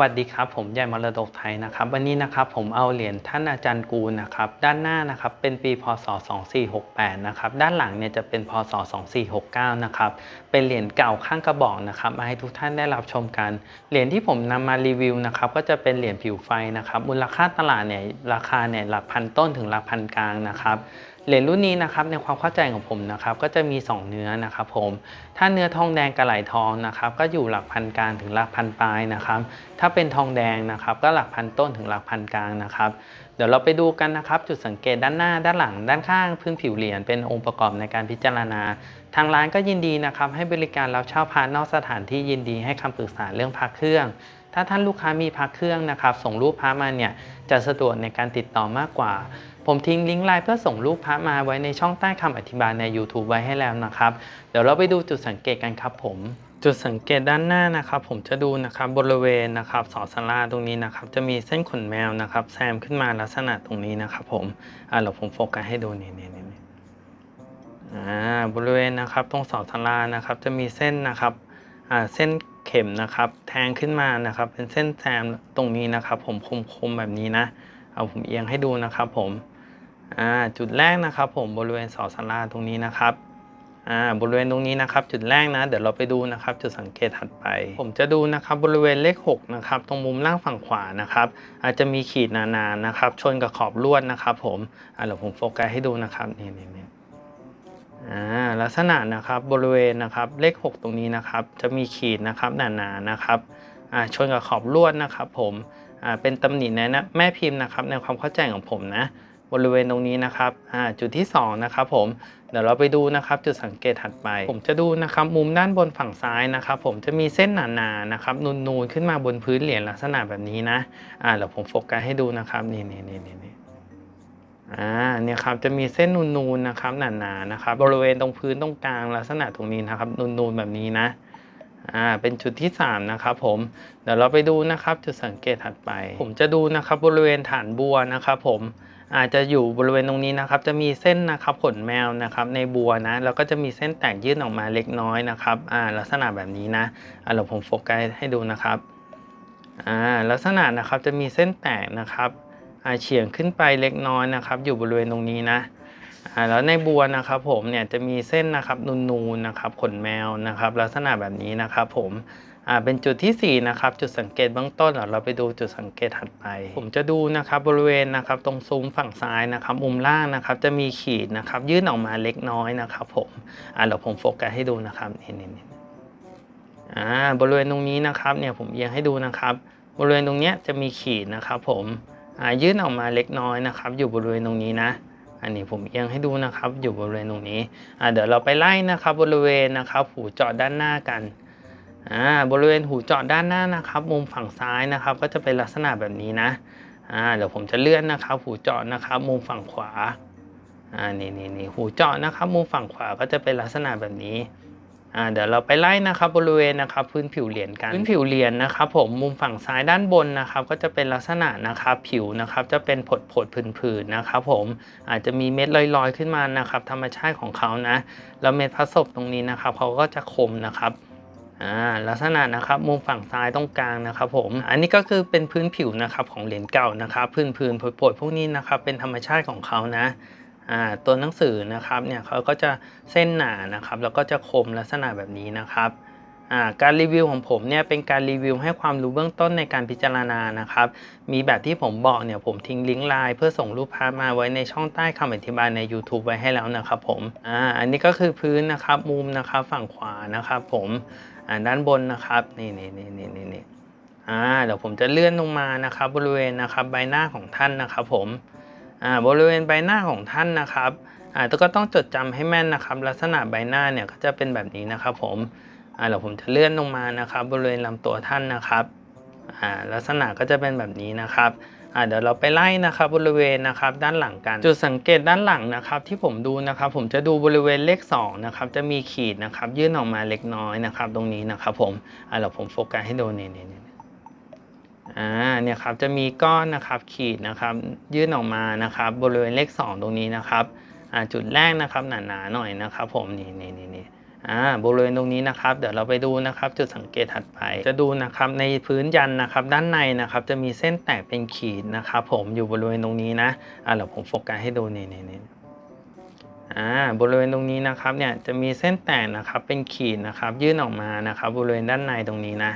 วัสดีครับ ผมใหญ่มรดกไทยนะครับ วันนี้นะครับผมเอาเหรียญท่านอาจารย์กูนะครับ ด้านหน้านะครับเป็นปีพศ 2468 นะครับ ด้านหลังเนี่ยจะเป็นพศ 2469 นะครับ เป็นเหรียญเก่าข้างกระบอกนะครับมาให้ทุกท่านได้รับชมกัน เหรียญที่ผมนำมารีวิวนะครับก็จะเป็นเหรียญผิวไฟนะครับ มูลค่าตลาดเนี่ยราคาเนี่ยหลักพันต้นถึงหลักพันกลางนะครับ เหรียญรุ่นนี้นะครับในความเข้าใจของผมนะครับก็จะมี 2 เนื้อนะครับผม ถ้าเนื้อทองแดงกระไหลทองนะครับก็อยู่หลักพันกลางถึงหลักพันปลายนะครับ ถ้าเป็นทองแดงนะครับก็หลักพันต้นถึงหลักพันกลางนะครับ เดี๋ยวเราไปดูกันนะครับ จุดสังเกตด้านหน้าด้านหลัง ด้านข้างพื้นผิวเหรียญเป็นองค์ประกอบในการพิจารณา ทางร้านก็ยินดีนะครับให้บริการรับเช่าพระนอกสถานที่ยินดีให้คำปรึกษาเรื่องพระเครื่องถ้าท่านลูกค้ามีพระเครื่องนะครับ ส่งรูปพระมาเนี่ยจะสะดวกในการติดต่อมากกว่า ผมทิ้งลิงก์ไลน์เพื่อส่งรูปพระมาไว้ในช่องใต้คำอธิบายใน YouTube ไว้ให้แล้วนะครับ เดี๋ยวเราไปดูจุดสังเกตกันครับผมจุดสังเกตด้านหน้านะครับ ผมจะดูนะครับบริเวณนะครับสอสลาตรงนี้นะครับ จะมีเส้นขนแมวนะครับแซมขึ้นมาลักษณะตรงนี้นะครับ ผมอ่าเดี๋ยวผมโฟกัสให้ดูนี่นี่นี่อ่าบริเวณนะครับตรงสอสลานะครับ จะมีเส้นนะครับอ่าเส้นเข็มนะครับ แทงขึ้นมานะครับ เป็นเส้นแซมตรงนี้นะครับ ผมคมๆแบบนี้นะเอาผมเอียงให้ดูนะครับ ผม อ่าจุดแรกนะครับผมบริเวณเสอสลาตรงนี้นะครับอ่าบริเวณตรงนี้นะครับ จุดแรกนะ เดี๋ยวเราไปดูนะครับจุดสังเกตถัดไป ผมจะดูนะครับบริเวณเลข6นะครับตรงมุมล่างฝั่งขวานะครับ อาจจะมีขีดหนาๆนะครับ ชนกับขอบลวดนะครับ ผมอ่าเดี๋ยวผมโฟกัสให้ดูนะครับนี่นี่นี่อ่าลักษณะนะครับบริเวณนะครับเลข 6 ตรงนี้นะครับ จะมีขีดนะครับหนาๆนะครับอ่าชนกับขอบลวดนะครับ ผมอ่าเป็นตำหนิในนะแม่พิมพ์นะครับในความเข้าใจของผมนะ บริเวณตรงนี้นะครับอ่าจุดที่2นะครับผมเดี๋ยวเราไปดูนะครับจุดสังเกตถัดไป ผมจะดูนะครับมุมด้านบนฝั่งซ้ายนะครับ ผมจะมีเส้นหนาๆนะครับนูนๆขึ้นมาบนพื้นเหรียญลักษณะแบบนี้นะอ่าเดี๋ยวผมโฟกัสให้ดูนะครับนี่นี่นี่นี่นี่อ่าเนี่ยครับจะมีเส้นนูนๆนะครับหนาๆนะครับบริเวณตรงพื้นตรงกลางลักษณะตรงนี้นะครับนูนๆแบบนี้นะอ่าเป็นจุดที่ 3 นะครับผมเดี๋ยวเราไปดูนะครับจุดสังเกตถัดไป ผมจะดูนะครับบริเวณฐานบัวนะครับผม อาจจะอยู่บริเวณตรงนี้นะครับ จะมีเส้นนะครับขนแมวนะครับ ในบัวนะ แล้วก็จะมีเส้นแตกยื่นออกมาเล็กน้อยนะครับอ่าลักษณะแบบนี้นะอ่าเดี๋ยวผมโฟกัสให้ดูนะครับอ่าลักษณะนะครับจะมีเส้นแตกนะครับอ่าเฉียงขึ้นไปเล็กน้อยนะครับ อยู่บริเวณตรงนี้นะอ่าแล้วในบัวนะครับ ผมเนี่ยจะมีเส้นนะครับนูนๆนะครับขนแมวนะครับ ลักษณะแบบนี้นะครับ ผม อ่าเป็นจุดที่ 4 นะครับ จุดสังเกตเบื้องต้นเดี๋ยวเราไปดูจุดสังเกตถัดไป ผมจะดูนะครับบริเวณนะครับตรงซุ้มฝั่งซ้ายนะครับมุมล่างนะครับจะมีขีดนะครับยื่นออกมาเล็กน้อยนะครับผมอ่าเดี๋ยวผมโฟกัสให้ดูนะครับนี่นี่นี่อ่าบริเวณตรงนี้นะครับเนี่ยผมเอียงให้ดูนะครับบริเวณตรงเนี้ยจะมีขีดนะครับผมอ่ายื่นออกมาเล็กน้อยนะครับอยู่บริเวณตรงนี้นะอันนี้ผมเอียงให้ดูนะครับอยู่บริเวณตรงนี้อ่าเดี๋ยวเราไปไล่นะครับบริเวณนะครับหูเจาะด้านหน้ากัน อ่าบริเวณหูเจาะด้านหน้านะครับ มุมฝั่งซ้ายนะครับ ก็จะเป็นลักษณะแบบนี้นะอ่าเดี๋ยวผมจะเลื่อนนะครับ หูเจาะนะครับ มุมฝั่งขวาอ่านี่นี่นี่หูเจาะนะครับ มุมฝั่งขวาก็จะเป็นลักษณะแบบนี้อ่าเดี๋ยวเราไปไล่นะครับบริเวณนะครับพื้นผิวเหรียญกันพื้นผิวเหรียญนะครับ ผมมุมฝั่งซ้ายด้านบนนะครับ ก็จะเป็นลักษณะนะครับผิวนะครับจะเป็นผดผดผื่นๆนะครับผมอาจจะมีเม็ดลอยๆขึ้นมานะครับ ธรรมชาติของเขานะแล้วเม็ดพระศพตรงนี้นะครับเขาก็จะคมนะครับ อ่าลักษณะนะครับมุมฝั่งซ้ายตรงกลางนะครับผมอันนี้ก็คือเป็นพื้นผิวนะครับของเหรียญเก่านะครับพื้นพื้นผดๆพวกนี้นะครับเป็นธรรมชาติของเขานะอ่าตัวหนังสือนะครับเนี่ยเขาก็จะเส้นหนานะครับแล้วก็จะคมลักษณะแบบนี้นะครับอ่าการรีวิวของผมเนี่ยเป็นการรีวิวให้ความรู้เบื้องต้นในการพิจารณานะครับมีแบบที่ผมบอกเนี่ยผมทิ้งลิงก์ไลน์เพื่อส่งรูปภาพมาไว้ในช่องใต้คำอธิบายใน YouTube ไว้ให้แล้วนะครับผมอ่าอันนี้ก็คือพื้นนะครับมุมนะครับฝั่งขวานะครับผม อ่าด้านบนนะครับนี่นี่นี่นี่นี่นี่อ่าเดี๋ยวผมจะเลื่อนลงมานะครับ บริเวณนะครับใบหน้าของท่านนะครับ ผมอ่าบริเวณใบหน้าของท่านนะครับอ่าแต่ก็ต้องจดจำให้แม่นนะครับ ลักษณะใบหน้าเนี่ยก็จะเป็นแบบนี้นะครับ ผมอ่าเดี๋ยวผมจะเลื่อนลงมานะครับ บริเวณลำตัวท่านนะครับอ่าลักษณะก็จะเป็นแบบนี้นะครับ อ่าเดี๋ยวเราไปไล่นะครับบริเวณนะครับด้านหลังกัน จุดสังเกตด้านหลังนะครับที่ผมดูนะครับผมจะดูบริเวณเลข2นะครับจะมีขีดนะครับยื่นออกมาเล็กน้อยนะครับตรงนี้นะครับผมอ่าเดี๋ยวผมโฟกัสให้ดูนี่นี่นี่อ่าเนี่ยครับจะมีก้อนนะครับขีดนะครับยื่นออกมานะครับบริเวณเลข 2 ตรงนี้นะครับอ่าจุดแรกนะครับหนาๆหน่อยนะครับผมนี่นี่นี่นี่ อ่าบริเวณตรงนี้นะครับเดี๋ยวเราไปดูนะครับจุดสังเกตถัดไป จะดูนะครับในพื้นยันนะครับด้านในนะครับจะมีเส้นแตกเป็นขีดนะครับผมอยู่บริเวณตรงนี้นะอ่าเดี๋ยวผมโฟกัสให้ดูนี่นี่นี่อ่าบริเวณตรงนี้นะครับเนี่ยจะมีเส้นแตกนะครับเป็นขีดนะครับยื่นออกมานะครับบริเวณด้านในตรงนี้นะ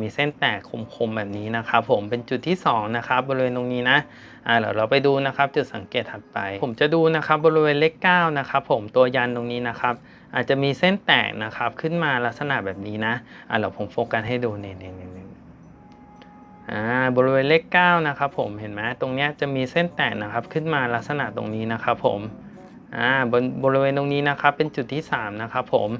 มีเส้นแตกคมๆแบบนี้นะครับ ผมเป็นจุดที่สองนะครับบริเวณตรงนี้นะอ่าเดี๋ยวเราไปดูนะครับ จุดสังเกตถัดไป ผมจะดูนะครับบริเวณเลขเก้านะครับผมตัวยันตรงนี้นะครับ อาจจะมีเส้นแตกนะครับขึ้นมาลักษณะแบบนี้นะอ่าเดี๋ยวผมโฟกัสให้ดูนี่นี่นี่นี่อ่าบริเวณเลขเก้านะครับผมเห็นไหมตรงนี้จะมีเส้นแตกนะครับขึ้นมาลักษณะตรงนี้นะครับผมอ่าบนบริเวณตรงนี้นะครับเป็นจุดที่สามนะครับผม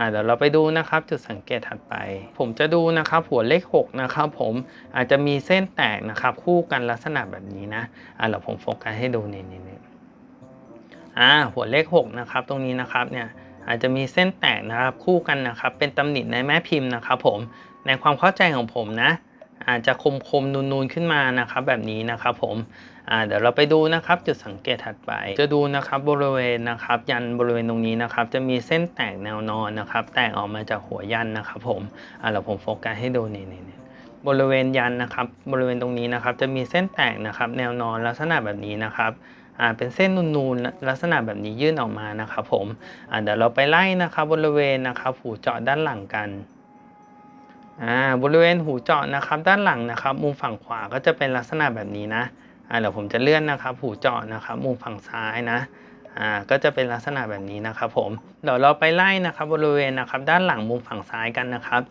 อ่าเดี๋ยวเราไปดูนะครับจุดสังเกตถัดไป ผมจะดูนะครับหัวเลขหกนะครับผมอาจจะมีเส้นแตกนะครับคู่กันลักษณะแบบนี้นะอ่าเดี๋ยวผมโฟกัสให้ดูนี่นี่นี่อ่าหัวเลขหกนะครับตรงนี้นะครับเนี่ยอาจจะมีเส้นแตกนะครับคู่กันนะครับเป็นตำหนิในแม่พิมพ์นะครับผมในความเข้าใจของผมนะ อาจจะคมคมนูนนูนๆขึ้นมานะครับแบบนี้นะครับผมเดี๋ยวเราไปดูนะครับจุดสังเกตถัดไป จะดูนะครับบริเวณนะครับ ยันบริเวณตรงนี้นะครับ จะมีเส้นแตกแนวนอนนะครับ แตกออกมาจากหัวยันนะครับผมเดี๋ยวผมโฟกัสให้ดูนี่นี่นี่บริเวณยันนะครับ บริเวณตรงนี้นะครับ จะมีเส้นแตกนะครับ แนวนอนลักษณะแบบนี้นะครับเป็นเส้นนูนๆลักษณะแบบนี้ยื่นออกมานะครับผมเดี๋ยวเราไปไล่นะครับ บริเวณนะครับหูเจาะด้านหลังกัน อ่าบริเวณหูเจาะนะครับ ด้านหลังนะครับ มุมฝั่งขวาก็จะเป็นลักษณะแบบนี้นะอ่าเดี๋ยวผมจะเลื่อนนะครับ หูเจาะนะครับ มุมฝั่งซ้ายนะอ่าก็จะเป็นลักษณะแบบนี้นะครับ ผมเดี๋ยวเราไปไล่นะครับ บริเวณนะครับ ด้านหลังมุมฝั่งซ้ายกันนะครับ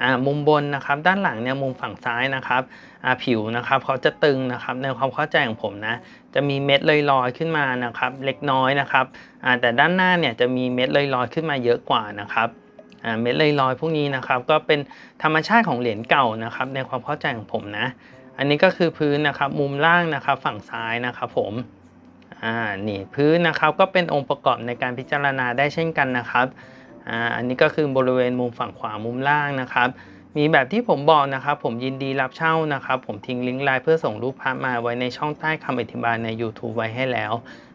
อ่ามุมบนนะครับ ด้านหลังเนี่ยมุมฝั่งซ้ายนะครับอ่าผิวนะครับเขาจะตึงนะครับในความเข้าใจของผมนะ จะมีเม็ดลอยๆขึ้นมานะครับ เล็กน้อยนะครับอ่าแต่ด้านหน้าเนี่ยจะมีเม็ดลอยๆขึ้นมาเยอะกว่านะครับ เม็ดลอยๆพวกนี้นะครับ ก็เป็นธรรมชาติของเหรียญเก่านะครับ ในความเข้าใจของผมนะ อันนี้ก็คือพื้นนะครับมุมล่างนะครับฝั่งซ้ายนะครับผมอ่านี่พื้นนะครับก็เป็นองค์ประกอบในการพิจารณาได้เช่นกันนะครับอ่าอันนี้ก็คือบริเวณมุมฝั่งขวามุมล่างนะครับ มีแบบที่ผมบอกนะครับ ผมยินดีรับเช่านะครับ ผมทิ้งลิงก์ไลน์เพื่อส่งรูปภาพมาไว้ในช่องใต้คำอธิบายใน YouTube ไว้ให้แล้ว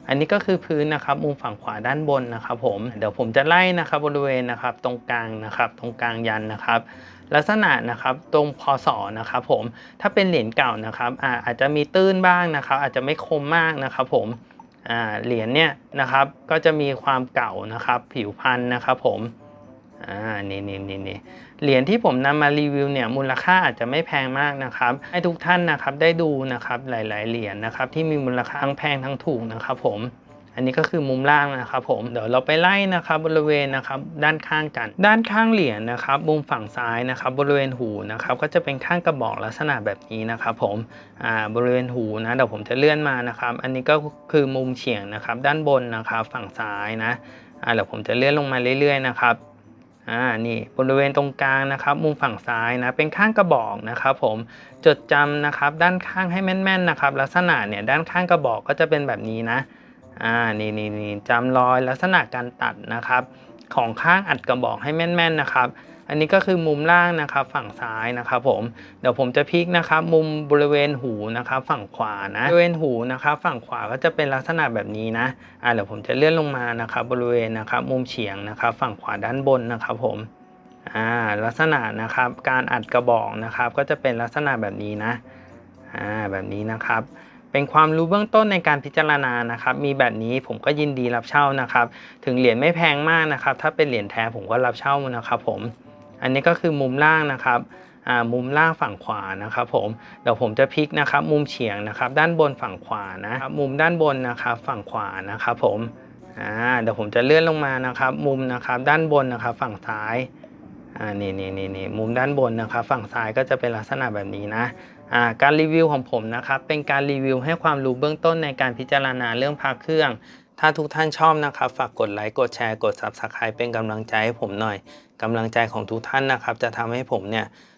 อันนี้ก็คือพื้นนะครับ มุมฝั่งขวาด้านบนนะครับผม เดี๋ยวผมจะไล่นะครับบริเวณนะครับ ตรงกลางนะครับ ตรงกลางยันนะครับ ลักษณะนะครับตรงพศนะครับผม ถ้าเป็นเหรียญเก่านะครับอาอาจจะมีตื้นบ้างนะครับ อาจจะไม่คมมากนะครับ ผมเหรียญเนี่ยนะครับ ก็จะมีความเก่านะครับ ผิวพันธุ์นะครับ ผม อ่านี่นี่นี่นี่เหรียญที่ผมนำมารีวิวเนี่ยมูลค่าอาจจะไม่แพงมากนะครับ ให้ทุกท่านนะครับได้ดูนะครับหลาย ๆ เหรียญนะครับที่มีมูลค่าทั้งแพงทั้งถูกนะครับผมอันนี้ก็คือมุมล่างนะครับผมเดี๋ยวเราไปไล่นะครับบริเวณนะครับด้านข้างกัน ด้านข้างเหรียญนะครับมุมฝั่งซ้ายนะครับบริเวณหูนะครับก็จะเป็นข้างกระบอกลักษณะแบบนี้นะครับผมอ่าบริเวณหูนะเดี๋ยวผมจะเลื่อนมานะครับ อันนี้ก็คือมุมเฉียงนะครับด้านบนนะครับฝั่งซ้ายนะอ่าเดี๋ยวผมจะเลื่อนลงมาเรื่อยๆนะครับ อ่านี่บริเวณตรงกลางนะครับ มุมฝั่งซ้ายนะเป็นข้างกระบอกนะครับ ผมจดจำนะครับ ด้านข้างให้แม่นๆนะครับ ลักษณะเนี่ยด้านข้างกระบอกก็จะเป็นแบบนี้นะอ่านี่นี่นี่จำรอยลักษณะการตัดนะครับ ของข้างอัดกระบอกให้แม่นๆนะครับ อันนี้ก็คือมุมล่างนะครับฝั่งซ้ายนะครับผมเดี๋ยวผมจะพลิกนะครับมุมบริเวณหูนะครับฝั่งขวานะบริเวณหูนะครับฝั่งขวาก็จะเป็นลักษณะแบบนี้นะอ่าเดี๋ยวผมจะเลื่อนลงมานะครับบริเวณนะครับมุมเฉียงนะครับฝั่งขวาด้านบนนะครับผมอ่าลักษณะนะครับการอัดกระบอกนะครับก็จะเป็นลักษณะแบบนี้นะอ่าแบบนี้นะครับเป็นความรู้เบื้องต้นในการพิจารณานะครับ มีแบบนี้ผมก็ยินดีรับเช่านะครับ ถึงเหรียญไม่แพงมากนะครับ ถ้าเป็นเหรียญแท้ผมก็รับเช่านะครับผม อันนี้ก็คือมุมล่างนะครับอ่ามุมล่างฝั่งขวานะครับผมเดี๋ยวผมจะพลิกนะครับ มุมเฉียงนะครับ ด้านบนฝั่งขวานะครับมุมด้านบนนะครับ ฝั่งขวานะครับผมอ่าเดี๋ยวผมจะเลื่อนลงมานะครับ มุมนะครับด้านบนนะครับ ฝั่งซ้ายอ่านี่นี่นี่นี่มุมด้านบนนะครับ ฝั่งซ้ายก็จะเป็นลักษณะแบบนี้นะอ่าการรีวิวของผมนะครับ เป็นการรีวิวให้ความรู้เบื้องต้นในการพิจารณาเรื่องพระเครื่อง ถ้าทุกท่านชอบนะครับฝากกดไลค์กดแชร์กด Subscribe เป็นกำลังใจให้ผมหน่อยกำลังใจของทุกท่านนะครับ จะทำให้ผมเนี่ย